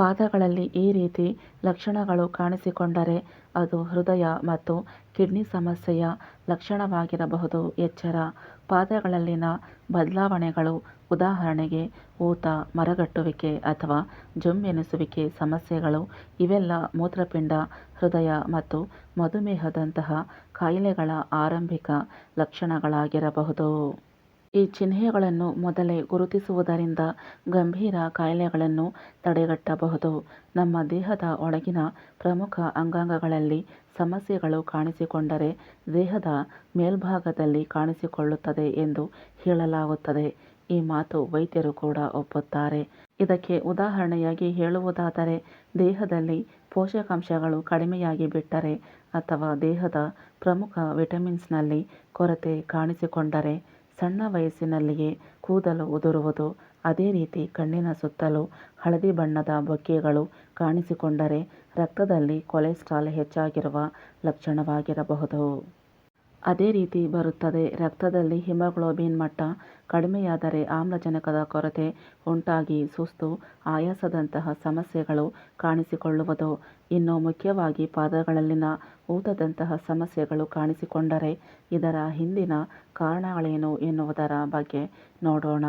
ಪಾದಗಳಲ್ಲಿ ಈ ರೀತಿ ಲಕ್ಷಣಗಳು ಕಾಣಿಸಿಕೊಂಡರೆ ಅದು ಹೃದಯ ಮತ್ತು ಕಿಡ್ನಿ ಸಮಸ್ಯೆಯ ಲಕ್ಷಣವಾಗಿರಬಹುದು. ಎಚ್ಚರ. ಪಾದಗಳಲ್ಲಿನ ಬದಲಾವಣೆಗಳು ಉದಾಹರಣೆಗೆ ಊತ, ಮರಗಟ್ಟುವಿಕೆ ಅಥವಾ ಜುಮ್ ಎನಿಸುವಿಕೆ ಸಮಸ್ಯೆಗಳು, ಇವೆಲ್ಲ ಮೂತ್ರಪಿಂಡ, ಹೃದಯ ಮತ್ತು ಮಧುಮೇಹದಂತಹ ಕಾಯಿಲೆಗಳ ಆರಂಭಿಕ ಲಕ್ಷಣಗಳಾಗಿರಬಹುದು. ಈ ಚಿಹ್ನೆಗಳನ್ನು ಮೊದಲೇ ಗುರುತಿಸುವುದರಿಂದ ಗಂಭೀರ ಕಾಯಿಲೆಗಳನ್ನು ತಡೆಗಟ್ಟಬಹುದು. ನಮ್ಮ ದೇಹದ ಒಳಗಿನ ಪ್ರಮುಖ ಅಂಗಾಂಗಗಳಲ್ಲಿ ಸಮಸ್ಯೆಗಳು ಕಾಣಿಸಿಕೊಂಡರೆ ದೇಹದ ಮೇಲ್ಭಾಗದಲ್ಲಿ ಕಾಣಿಸಿಕೊಳ್ಳುತ್ತದೆ ಎಂದು ಹೇಳಲಾಗುತ್ತದೆ. ಈ ಮಾತು ವೈದ್ಯರು ಕೂಡ ಒಪ್ಪುತ್ತಾರೆ. ಇದಕ್ಕೆ ಉದಾಹರಣೆಯಾಗಿ ಹೇಳುವುದಾದರೆ, ದೇಹದಲ್ಲಿ ಪೋಷಕಾಂಶಗಳು ಕಡಿಮೆಯಾಗಿ ಬಿಟ್ಟರೆ ಅಥವಾ ದೇಹದ ಪ್ರಮುಖ ವಿಟಮಿನ್ಸ್ನಲ್ಲಿ ಕೊರತೆ ಕಾಣಿಸಿಕೊಂಡರೆ ಸಣ್ಣ ವಯಸ್ಸಿನಲ್ಲಿಯೇ ಕೂದಲು ಉದುರುವುದು, ಅದೇ ರೀತಿ ಕಣ್ಣಿನ ಸುತ್ತಲೂ ಹಳದಿ ಬಣ್ಣದ ಬೊಕ್ಕೆಗಳು ಕಾಣಿಸಿಕೊಂಡರೆ ರಕ್ತದಲ್ಲಿ ಕೊಲೆಸ್ಟ್ರಾಲ್ ಹೆಚ್ಚಾಗಿರುವ ಲಕ್ಷಣವಾಗಿರಬಹುದು. ಅದೇ ರೀತಿ ಬರುತ್ತದೆ. ರಕ್ತದಲ್ಲಿ ಹಿಮೋಗ್ಲೋಬಿನ್ ಮಟ್ಟ ಕಡಿಮೆಯಾದರೆ ಆಮ್ಲಜನಕದ ಕೊರತೆ ಉಂಟಾಗಿ ಸುಸ್ತು, ಆಯಾಸದಂತಹ ಸಮಸ್ಯೆಗಳು ಕಾಣಿಸಿಕೊಳ್ಳುವುದು. ಇನ್ನು ಮುಖ್ಯವಾಗಿ ಪಾದಗಳಲ್ಲಿನ ಊತದಂತಹ ಸಮಸ್ಯೆಗಳು ಕಾಣಿಸಿಕೊಂಡರೆ ಇದರ ಹಿಂದಿನ ಕಾರಣಗಳೇನು ಎನ್ನುವುದರ ಬಗ್ಗೆ ನೋಡೋಣ.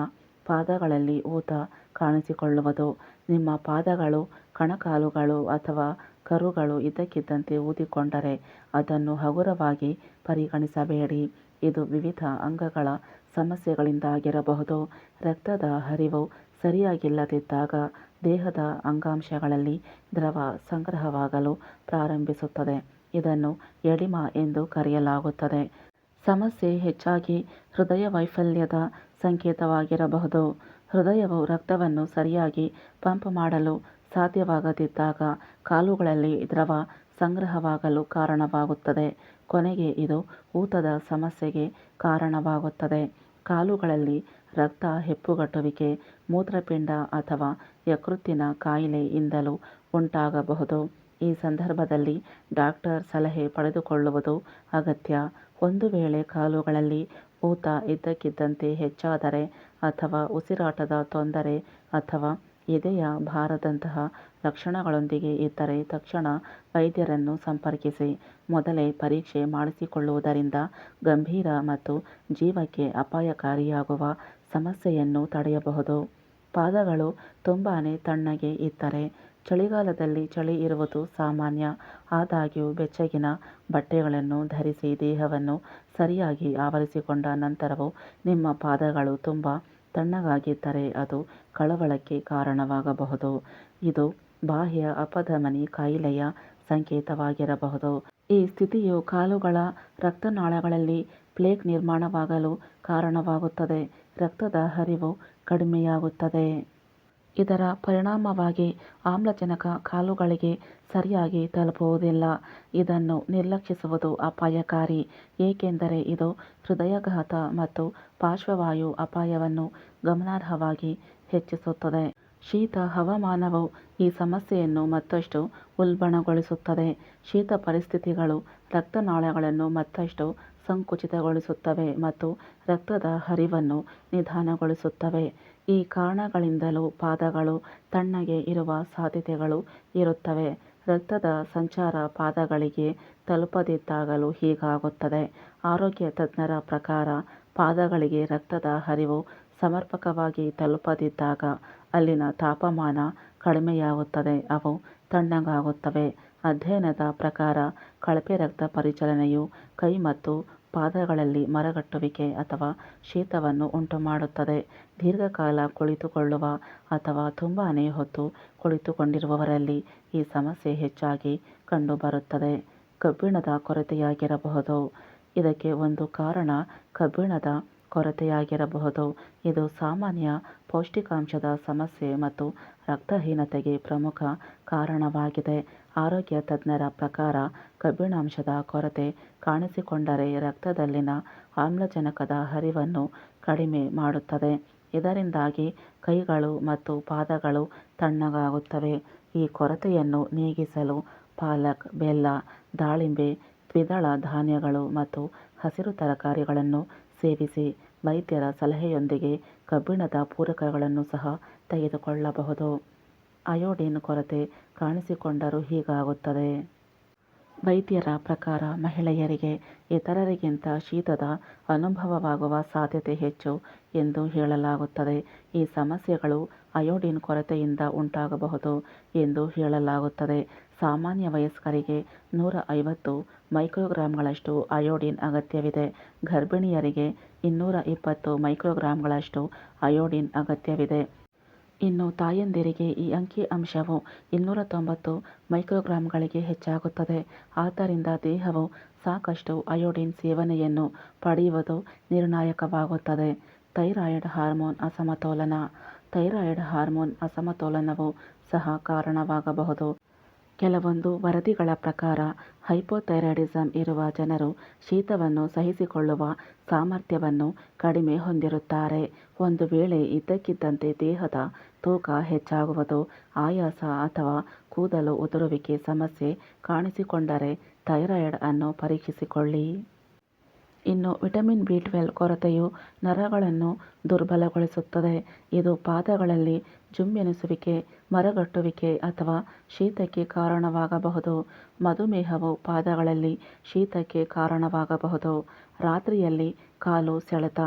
ಪಾದಗಳಲ್ಲಿ ಊತ ಕಾಣಿಸಿಕೊಳ್ಳುವುದು. ನಿಮ್ಮ ಪಾದಗಳು, ಕಣಕಾಲುಗಳು ಅಥವಾ ಕರುಗಳು ಇದ್ದಕ್ಕಿದ್ದಂತೆ ಊದಿಕೊಂಡರೆ ಅದನ್ನು ಹಗುರವಾಗಿ ಪರಿಗಣಿಸಬೇಡಿ. ಇದು ವಿವಿಧ ಅಂಗಗಳ ಸಮಸ್ಯೆಗಳಿಂದಾಗಿರಬಹುದು. ರಕ್ತದ ಹರಿವು ಸರಿಯಾಗಿಲ್ಲದಿದ್ದಾಗ ದೇಹದ ಅಂಗಾಂಶಗಳಲ್ಲಿ ದ್ರವ ಸಂಗ್ರಹವಾಗಲು ಪ್ರಾರಂಭಿಸುತ್ತದೆ. ಇದನ್ನು ಎಡಿಮಾ ಎಂದು ಕರೆಯಲಾಗುತ್ತದೆ. ಸಮಸ್ಯೆ ಹೆಚ್ಚಾಗಿ ಹೃದಯ ವೈಫಲ್ಯದ ಸಂಕೇತವಾಗಿರಬಹುದು. ಹೃದಯವು ರಕ್ತವನ್ನು ಸರಿಯಾಗಿ ಪಂಪ್ ಮಾಡಲು ಸಾಧ್ಯವಾಗದಿದ್ದಾಗ ಕಾಲುಗಳಲ್ಲಿ ದ್ರವ ಸಂಗ್ರಹವಾಗಲು ಕಾರಣವಾಗುತ್ತದೆ. ಕೊನೆಗೆ ಇದು ಊತದ ಸಮಸ್ಯೆಗೆ ಕಾರಣವಾಗುತ್ತದೆ. ಕಾಲುಗಳಲ್ಲಿ ರಕ್ತ ಹೆಪ್ಪುಗಟ್ಟುವಿಕೆ, ಮೂತ್ರಪಿಂಡ ಅಥವಾ ಯಕೃತ್ತಿನ ಕಾಯಿಲೆಯಿಂದಲೂ ಉಂಟಾಗಬಹುದು. ಈ ಸಂದರ್ಭದಲ್ಲಿ ಡಾಕ್ಟರ್ ಸಲಹೆ ಪಡೆದುಕೊಳ್ಳುವುದು ಅಗತ್ಯ. ಒಂದು ವೇಳೆ ಕಾಲುಗಳಲ್ಲಿ ಊತ ಇದ್ದಕ್ಕಿದ್ದಂತೆ ಹೆಚ್ಚಾದರೆ ಅಥವಾ ಉಸಿರಾಟದ ತೊಂದರೆ ಅಥವಾ ಎದೆಯ ಭಾರದಂತಹ ಲಕ್ಷಣಗಳೊಂದಿಗೆ ಇದ್ದರೆ ತಕ್ಷಣ ವೈದ್ಯರನ್ನು ಸಂಪರ್ಕಿಸಿ, ಮೊದಲೇ ಪರೀಕ್ಷೆ ಮಾಡಿಸಿಕೊಳ್ಳುವುದರಿಂದ ಗಂಭೀರ ಮತ್ತು ಜೀವಕ್ಕೆ ಅಪಾಯಕಾರಿಯಾಗುವ ಸಮಸ್ಯೆಯನ್ನು ತಡೆಯಬಹುದು. ಪಾದಗಳು ತುಂಬಾ ತಣ್ಣಗೆ ಇದ್ದರೆ ಚಳಿಗಾಲದಲ್ಲಿ ಚಳಿ ಇರುವುದು ಸಾಮಾನ್ಯ, ಆದಾಗ್ಯೂ ಬೆಚ್ಚಗಿನ ಬಟ್ಟೆಗಳನ್ನು ಧರಿಸಿ ದೇಹವನ್ನು ಸರಿಯಾಗಿ ಆವರಿಸಿಕೊಂಡ ನಂತರವೂ ನಿಮ್ಮ ಪಾದಗಳು ತುಂಬ ತಣ್ಣಗಾಗಿದ್ದರೆ ಅದು ಕಳವಳಕ್ಕೆ ಕಾರಣವಾಗಬಹುದು. ಇದು ಬಾಹ್ಯ ಅಪಧಮನಿ ಕಾಯಿಲೆಯ ಸಂಕೇತವಾಗಿರಬಹುದು. ಈ ಸ್ಥಿತಿಯು ಕಾಲುಗಳ ರಕ್ತನಾಳಗಳಲ್ಲಿ ಪ್ಲೇಕ್ ನಿರ್ಮಾಣವಾಗಲು ಕಾರಣವಾಗುತ್ತದೆ. ರಕ್ತದ ಹರಿವು ಕಡಿಮೆಯಾಗುತ್ತದೆ. ಇದರ ಪರಿಣಾಮವಾಗಿ ಆಮ್ಲಜನಕ ಕಾಲುಗಳಿಗೆ ಸರಿಯಾಗಿ ತಲುಪುವುದಿಲ್ಲ. ಇದನ್ನು ನಿರ್ಲಕ್ಷಿಸುವುದು ಅಪಾಯಕಾರಿ, ಏಕೆಂದರೆ ಇದು ಹೃದಯಾಘಾತ ಮತ್ತು ಪಾರ್ಶ್ವವಾಯು ಅಪಾಯವನ್ನು ಗಮನಾರ್ಹವಾಗಿ ಹೆಚ್ಚಿಸುತ್ತದೆ. ಶೀತ ಹವಾಮಾನವು ಈ ಸಮಸ್ಯೆಯನ್ನು ಮತ್ತಷ್ಟು ಉಲ್ಬಣಗೊಳಿಸುತ್ತದೆ. ಶೀತ ಪರಿಸ್ಥಿತಿಗಳು, ರಕ್ತನಾಳಗಳನ್ನು ಮತ್ತಷ್ಟು ಸಂಕುಚಿತಗೊಳಿಸುತ್ತವೆ ಮತ್ತು ರಕ್ತದ ಹರಿವನ್ನು ನಿಧಾನಗೊಳಿಸುತ್ತವೆ. ಈ ಕಾರಣಗಳಿಂದಲೂ ಪಾದಗಳು ತಣ್ಣಗೆ ಇರುವ ಸಾಧ್ಯತೆಗಳು ಇರುತ್ತವೆ. ರಕ್ತದ ಸಂಚಾರ ಪಾದಗಳಿಗೆ ತಲುಪದಿದ್ದಾಗಲೂ ಹೀಗಾಗುತ್ತದೆ. ಆರೋಗ್ಯ ತಜ್ಞರ ಪ್ರಕಾರ ಪಾದಗಳಿಗೆ ರಕ್ತದ ಹರಿವು ಸಮರ್ಪಕವಾಗಿ ತಲುಪದಿದ್ದಾಗ ಅಲ್ಲಿನ ತಾಪಮಾನ ಕಡಿಮೆಯಾಗುತ್ತದೆ, ಅವು ತಣ್ಣಗಾಗುತ್ತವೆ. ಅಧ್ಯಯನದ ಪ್ರಕಾರ ಕಳಪೆ ರಕ್ತ ಪರಿಚಲನೆಯು ಕೈ ಮತ್ತು ಪಾದಗಳಲ್ಲಿ ಮರಗಟ್ಟುವಿಕೆ ಅಥವಾ ಶೀತವನ್ನು ಉಂಟುಮಾಡುತ್ತದೆ. ದೀರ್ಘಕಾಲ ಕುಳಿತುಕೊಳ್ಳುವ ಅಥವಾ ತುಂಬಾನೇ ಹೊತ್ತು ಕುಳಿತುಕೊಂಡಿರುವವರಲ್ಲಿ ಈ ಸಮಸ್ಯೆ ಹೆಚ್ಚಾಗಿ ಕಂಡುಬರುತ್ತದೆ. ಕಬ್ಬಿಣದ ಕೊರತೆಯಾಗಿರಬಹುದು. ಇದಕ್ಕೆ ಒಂದು ಕಾರಣ ಕಬ್ಬಿಣದ ಕೊರತೆಯಾಗಿರಬಹುದು. ಇದು ಸಾಮಾನ್ಯ ಪೌಷ್ಟಿಕಾಂಶದ ಸಮಸ್ಯೆ ಮತ್ತು ರಕ್ತಹೀನತೆಗೆ ಪ್ರಮುಖ ಕಾರಣವಾಗಿದೆ. ಆರೋಗ್ಯ ತಜ್ಞರ ಪ್ರಕಾರ ಕಬ್ಬಿಣಾಂಶದ ಕೊರತೆ ಕಾಣಿಸಿಕೊಂಡರೆ ರಕ್ತದಲ್ಲಿನ ಆಮ್ಲಜನಕದ ಹರಿವನ್ನು ಕಡಿಮೆ ಮಾಡುತ್ತದೆ. ಇದರಿಂದಾಗಿ ಕೈಗಳು ಮತ್ತು ಪಾದಗಳು ತಣ್ಣಗಾಗುತ್ತವೆ. ಈ ಕೊರತೆಯನ್ನು ನೀಗಿಸಲು ಪಾಲಕ್, ಬೆಲ್ಲ, ದಾಳಿಂಬೆ, ದ್ವಿದಳ ಧಾನ್ಯಗಳು ಮತ್ತು ಹಸಿರು ತರಕಾರಿಗಳನ್ನು ಸೇವಿಸಿ ವೈದ್ಯರ ಸಲಹೆಯೊಂದಿಗೆ ಕಬ್ಬಿಣದ ಪೂರಕಗಳನ್ನು ಸಹ ತೆಗೆದುಕೊಳ್ಳಬಹುದು. ಅಯೋಡಿನ್ ಕೊರತೆ ಕಾಣಿಸಿಕೊಂಡರೂ ಹೀಗಾಗುತ್ತದೆ. ವೈದ್ಯರ ಪ್ರಕಾರ ಮಹಿಳೆಯರಿಗೆ ಇತರರಿಗಿಂತ ಶೀತದ ಅನುಭವವಾಗುವ ಸಾಧ್ಯತೆ ಹೆಚ್ಚು ಎಂದು ಹೇಳಲಾಗುತ್ತದೆ. ಈ ಸಮಸ್ಯೆಗಳು ಅಯೋಡಿನ್ ಕೊರತೆಯಿಂದ ಉಂಟಾಗಬಹುದು ಎಂದು ಹೇಳಲಾಗುತ್ತದೆ. ಸಾಮಾನ್ಯ ವಯಸ್ಕರಿಗೆ ನೂರ ಐವತ್ತು ಮೈಕ್ರೋಗ್ರಾಮ್ಗಳಷ್ಟು ಅಯೋಡಿನ್ ಅಗತ್ಯವಿದೆ. ಗರ್ಭಿಣಿಯರಿಗೆ ಇನ್ನೂರ ಇಪ್ಪತ್ತು ಮೈಕ್ರೋಗ್ರಾಮ್ಗಳಷ್ಟು ಅಯೋಡಿನ್ ಅಗತ್ಯವಿದೆ. ಇನ್ನು ತಾಯಂದಿರಿಗೆ ಈ ಅಂಕಿ ಅಂಶವು ಇನ್ನೂರ ತೊಂಬತ್ತು ಮೈಕ್ರೋಗ್ರಾಂಗಳಿಗೆ ಹೆಚ್ಚಾಗುತ್ತದೆ. ಆದ್ದರಿಂದ ದೇಹವು ಸಾಕಷ್ಟು ಅಯೋಡಿನ್ ಸೇವನೆಯನ್ನು ಪಡೆಯುವುದು ನಿರ್ಣಾಯಕವಾಗುತ್ತದೆ. ಥೈರಾಯ್ಡ್ ಹಾರ್ಮೋನ್ ಅಸಮತೋಲನ ಥೈರಾಯ್ಡ್ ಹಾರ್ಮೋನ್ ಅಸಮತೋಲನವು ಸಹ ಕಾರಣವಾಗಬಹುದು. ಕೆಲವೊಂದು ವರದಿಗಳ ಪ್ರಕಾರ ಹೈಪೋಥೈರಾಯ್ಡಿಸಮ್ ಇರುವ ಜನರು ಶೀತವನ್ನು ಸಹಿಸಿಕೊಳ್ಳುವ ಸಾಮರ್ಥ್ಯವನ್ನು ಕಡಿಮೆ ಹೊಂದಿರುತ್ತಾರೆ. ಒಂದು ವೇಳೆ ಇದ್ದಕ್ಕಿದ್ದಂತೆ ದೇಹದ ತೂಕ ಹೆಚ್ಚಾಗುವುದು, ಆಯಾಸ ಅಥವಾ ಕೂದಲು ಉದುರುವಿಕೆ ಸಮಸ್ಯೆ ಕಾಣಿಸಿಕೊಂಡರೆ ಥೈರಾಯ್ಡ್ ಅನ್ನು ಪರೀಕ್ಷಿಸಿಕೊಳ್ಳಿ. ಇನ್ನು ವಿಟಮಿನ್ ಬಿ ಟ್ವೆಲ್ವ್ ಕೊರತೆಯು ನರಗಳನ್ನು ದುರ್ಬಲಗೊಳಿಸುತ್ತದೆ. ಇದು ಪಾದಗಳಲ್ಲಿ ಜುಮ್ಮೆನಿಸುವಿಕೆ ಮರಗಟ್ಟುವಿಕೆ ಅಥವಾ ಶೀತಕ್ಕೆ ಕಾರಣವಾಗಬಹುದು. ಮಧುಮೇಹವು ಪಾದಗಳಲ್ಲಿ ಶೀತಕ್ಕೆ ಕಾರಣವಾಗಬಹುದು. ರಾತ್ರಿಯಲ್ಲಿ ಕಾಲು ಸೆಳೆತ,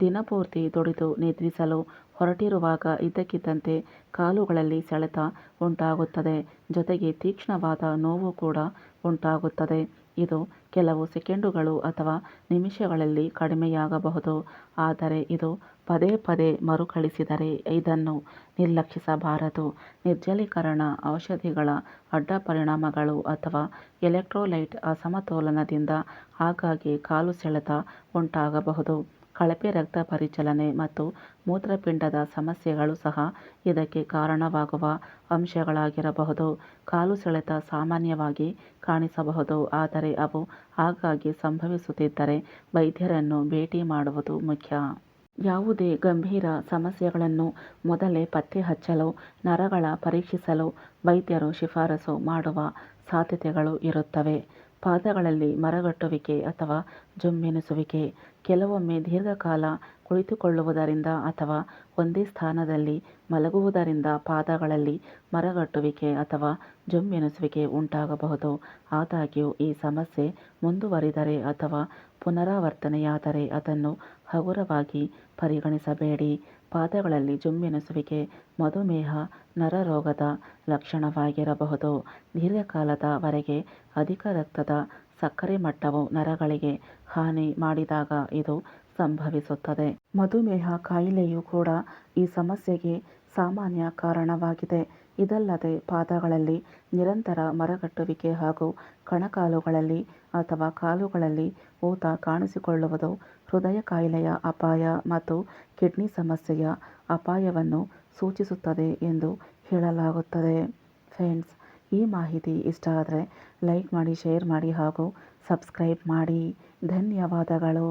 ದಿನಪೂರ್ತಿ ದುಡಿದು ನಿದ್ರಿಸಲು ಹೊರಟಿರುವಾಗ ಇದ್ದಕ್ಕಿದ್ದಂತೆ ಕಾಲುಗಳಲ್ಲಿ ಸೆಳೆತ ಉಂಟಾಗುತ್ತದೆ. ಜೊತೆಗೆ ತೀಕ್ಷ್ಣವಾದ ನೋವು ಕೂಡ ಉಂಟಾಗುತ್ತದೆ. ಇದು ಕೆಲವು ಸೆಕೆಂಡುಗಳು ಅಥವಾ ನಿಮಿಷಗಳಲ್ಲಿ ಕಡಿಮೆಯಾಗಬಹುದು. ಆದರೆ ಇದು ಪದೇ ಪದೇ ಮರುಕಳಿಸಿದರೆ ಇದನ್ನು ನಿರ್ಲಕ್ಷಿಸಬಾರದು. ನಿರ್ಜಲೀಕರಣ ಔಷಧಿಗಳ ಅಡ್ಡ ಪರಿಣಾಮಗಳು ಅಥವಾ ಎಲೆಕ್ಟ್ರೋಲೈಟ್ ಅಸಮತೋಲನದಿಂದ ಆಗಾಗ್ಗೆ ಕಾಲು ಸೆಳೆತ ಉಂಟಾಗಬಹುದು. ಕಳಪೆ ರಕ್ತ ಪರಿಚಲನೆ ಮತ್ತು ಮೂತ್ರಪಿಂಡದ ಸಮಸ್ಯೆಗಳು ಸಹ ಇದಕ್ಕೆ ಕಾರಣವಾಗುವ ಅಂಶಗಳಾಗಿರಬಹುದು. ಕಾಲು ಸೆಳೆತ ಸಾಮಾನ್ಯವಾಗಿ ಕಾಣಿಸಬಹುದು, ಆದರೆ ಅವು ಆಗಾಗ್ಗೆ ಸಂಭವಿಸುತ್ತಿದ್ದರೆ ವೈದ್ಯರನ್ನು ಭೇಟಿ ಮಾಡುವುದು ಮುಖ್ಯ. ಯಾವುದೇ ಗಂಭೀರ ಸಮಸ್ಯೆಗಳನ್ನು ಮೊದಲೇ ಪತ್ತೆ ಹಚ್ಚಲು, ನರಗಳ ಪರೀಕ್ಷಿಸಲು ವೈದ್ಯರು ಶಿಫಾರಸು ಮಾಡುವ ಸಾಧ್ಯತೆಗಳು ಇರುತ್ತವೆ. ಪಾದಗಳಲ್ಲಿ ಮರಗಟ್ಟುವಿಕೆ ಅಥವಾ ಜುಮ್ಮೆನಿಸುವಿಕೆ, ಕೆಲವೊಮ್ಮೆ ದೀರ್ಘಕಾಲ ಕುಳಿತುಕೊಳ್ಳುವುದರಿಂದ ಅಥವಾ ಒಂದೇ ಸ್ಥಾನದಲ್ಲಿ ಮಲಗುವುದರಿಂದ ಪಾದಗಳಲ್ಲಿ ಮರಗಟ್ಟುವಿಕೆ ಅಥವಾ ಜುಮ್ಮೆನಿಸುವಿಕೆ ಉಂಟಾಗಬಹುದು. ಆದಾಗ್ಯೂ, ಈ ಸಮಸ್ಯೆ ಮುಂದುವರಿದರೆ ಅಥವಾ ಪುನರಾವರ್ತನೆಯಾದರೆ ಅದನ್ನು ಹಗುರವಾಗಿ ಪರಿಗಣಿಸಬೇಡಿ. ಪಾದಗಳಲ್ಲಿ ಜುಮ್ಮೆನಿಸುವಿಕೆ ಮಧುಮೇಹ, ನರರೋಗದ ಲಕ್ಷಣವಾಗಿರಬಹುದು. ದೀರ್ಘಕಾಲದ ವರೆಗೆ ಅಧಿಕ ರಕ್ತದ ಸಕ್ಕರೆ ಮಟ್ಟವು ನರಗಳಿಗೆ ಹಾನಿ ಮಾಡಿದಾಗ ಇದು ಸಂಭವಿಸುತ್ತದೆ. ಮಧುಮೇಹ ಕಾಯಿಲೆಯೂ ಕೂಡ ಈ ಸಮಸ್ಯೆಗೆ ಸಾಮಾನ್ಯ ಕಾರಣವಾಗಿದೆ. ಇದಲ್ಲದೆ ಪಾದಗಳಲ್ಲಿ ನಿರಂತರ ಮರಗಟ್ಟುವಿಕೆ ಹಾಗೂ ಕಣಕಾಲುಗಳಲ್ಲಿ ಅಥವಾ ಕಾಲುಗಳಲ್ಲಿ ಊತ ಕಾಣಿಸಿಕೊಳ್ಳುವುದು ಹೃದಯ ಕಾಯಿಲೆಯ ಅಪಾಯ ಮತ್ತು ಕಿಡ್ನಿ ಸಮಸ್ಯೆಯ ಅಪಾಯವನ್ನು ಸೂಚಿಸುತ್ತದೆ ಎಂದು ಹೇಳಲಾಗುತ್ತದೆ. ಫ್ರೆಂಡ್ಸ್, ಈ ಮಾಹಿತಿ ಇಷ್ಟ ಆದರೆ ಲೈಕ್ ಮಾಡಿ, ಶೇರ್ ಮಾಡಿ ಹಾಗೂ ಸಬ್ಸ್ಕ್ರೈಬ್ ಮಾಡಿ. ಧನ್ಯವಾದಗಳು.